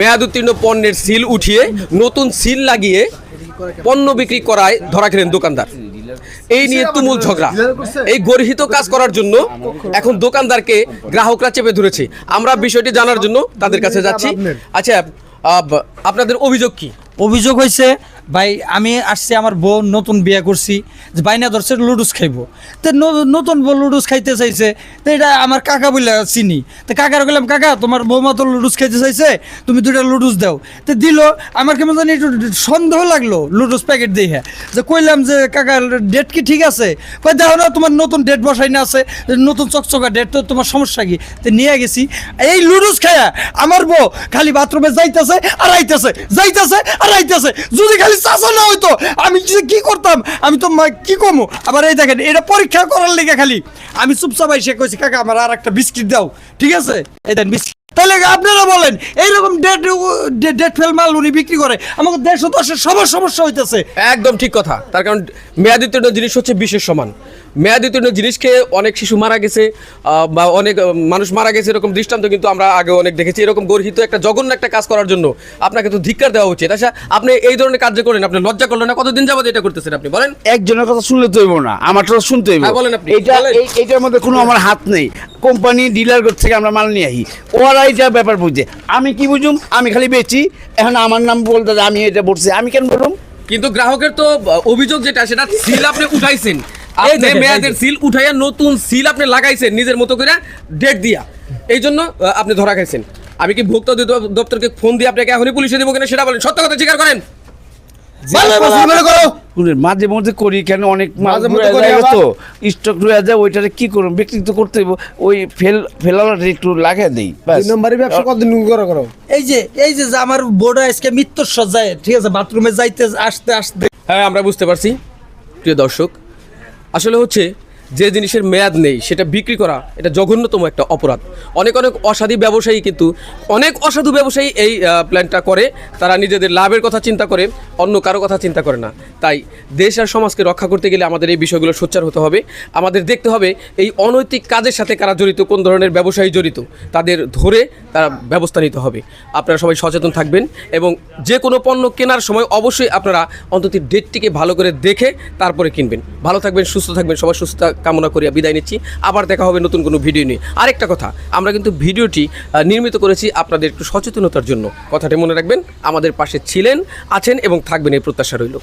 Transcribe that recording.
মেয়াদ উত্তীর্ণ পণ্যের সিল উঠিয়ে নতুন সিল লাগিয়ে পণ্য বিক্রি করায় ধরা খেলেন দোকানদার। এই নিয়ে তুমুল ঝগড়া। এই গর্হিত কাজ করার জন্য এখন দোকানদারকে গ্রাহকরা চেপে ধরেছে। আমরা বিষয়টি জানার জন্য তাদের কাছে যাচ্ছি। আচ্ছা আপনাদের অভিযোগ কি? অভিযোগ হয়েছে ভাই, আমি আসছি, আমার বউ নতুন বিয়ে করছি, যে বাইনা ধরছে, লুডুস খাইবো। তো নতুন বউ লুডুস খাইতে চাইছে, তো এটা আমার কাকা বলে চিনি। তো কাকার বললাম কাকা, তোমার বৌমা তো লুডুস খাইতে চাইছে, তুমি দুটা লুডুস দাও। তো দিল, আমার কেমন জানি একটু সন্দেহ লাগল, লুডুস প্যাকেট দিয়ে যে কইলাম যে কাকা ডেট কি ঠিক আছে? কই দেখো না, তোমার নতুন ডেট বসাই না আছে নতুন চকচকা ডেট তো তোমার সমস্যা কি? তো নিয়ে গেছি, এই লুডুস খায়া আমার বউ খালি বাথরুমে যাইতেছে আর আইতেছে, যাইতেছে আর আইতেছে, যদি খালি চাষা না হইতো। আমি কি করতাম? আমি তো কি কমো? আবার এই দেখেন, এটা পরীক্ষা করার লেগে খালি। আমি চুপচাপ এসে কইছি, কাকা, আমার আর একটা বিস্কিট দাও। ঠিক আছে? এই দেন বিস্কিট। তাহলে আপনারা বলেন, এইরকম ডেট ডেট ফেল মাল উনি বিক্রি করে আমাকে দেড়শো দশের সবার সমস্যা হইতেছে। একদম ঠিক কথা। তার কারণ মেয়াদ জিনিস হচ্ছে বিশেষ সমান। মেয়াদ উত্তীর্ণ জিনিস খেয়ে অনেক শিশু মারা গেছে বা অনেক মানুষ মারা গেছে এরকম দৃষ্টান্ত কিন্তু আমরা আগে অনেক দেখেছি। এরকম গর্হিত একটা জঘন্য একটা কাজ করার জন্য আপনাকে তো ধিক্কার দেওয়া উচিত। আচ্ছা আপনি এই ধরনের কাজ করেন আপনি লজ্জা করলেন না? কতদিন যাবত এটা করতেছেন আপনি? বলেন। একজনের কথা শুনলে তো হইব না আমারটা শুনতে হইব। হ্যাঁ, বলেন আপনি, এটা এইটার মধ্যে কোনো আমার হাত নেই। কোম্পানি ডিলার থেকে আমরা মাল নিয়ে আহি ওরা এটা ব্যাপার বুঝে। আমি কি বুঝুম? আমি খালি বেচি। এখন আমার নাম বলতে আমি এটা বলছি আমি কেন বলুম? কিন্তু গ্রাহকের তো অভিযোগ যেটা সেটা সিল আপনি উঠাইছেন। এই এই মেয়াদের সিল উঠাইয়া নতুন সিল আপনি লাগাইছেন নিজের মতো করে ডেট দিয়া। এই জন্য আপনি ধরা খাইছেন। আমি কি ভোক্তা দপ্তরকে ফোন দিয়ে আপনাকে এখনই পুলিশে দেবো কিনা সেটা বলেন। সত্য কথা স্বীকার করেন। মাঝে মধ্যে করি কেন? অনেক মাঝে মধ্যে করি তো স্টক রয়ে যায় ওইটারে কি করুন বিক্রি তো করতে ওই ফেল ফেলাটা একটু লাগিয়ে দেই। নম্বরের ব্যবসা কতদিন করো করো? এই যে এই যে যে আমার বোর্ডা আজকে মৃত্যুর সজ্জায় ঠিক আছে বাথরুমে যাইতে আসতে আসতে। হ্যাঁ আমরা বুঝতে পারছি। প্রিয় দর্শক আসলে হচ্ছে যে জিনিসের মেয়াদ নেই, সেটা বিক্রি করা এটা জঘন্যতম একটা অপরাধ। অনেক অনেক অসাধু ব্যবসায়ী কিন্তু, অনেক অসাধু ব্যবসায়ী এই প্ল্যানটা করে। তারা নিজেদের লাভের কথা চিন্তা করে, অন্য কারও কথা চিন্তা করে না। তাই দেশ আর সমাজকে রক্ষা করতে গেলে আমাদের এই বিষয়গুলো সোচ্চার হতে হবে। আমাদের দেখতে হবে এই অনৈতিক কাজের সাথে কারা জড়িত, কোন ধরনের ব্যবসায়ী জড়িত, তাদের ধরে তারা ব্যবস্থা নিতে হবে। আপনারা সবাই সচেতন থাকবেন এবং যে কোনো পণ্য কেনার সময় অবশ্যই আপনারা অন্তত ডেটটিকে ভালো করে দেখে তারপরে কিনবেন। ভালো থাকবেন, সুস্থ থাকবেন সবার সুস্থতা কামনা করিয়া বিদায় নিচ্ছি। আবার দেখা হবে নতুন কোনো ভিডিও নিয়ে। আরেকটা কথা, আমরা কিন্তু ভিডিওটি নির্মিত করেছি আপনাদের একটু সচেতনতার জন্য। কথাটি মনে রাখবেন, আমাদের পাশে ছিলেন, আছেন এবং থাকবেন এই প্রত্যাশা রইল।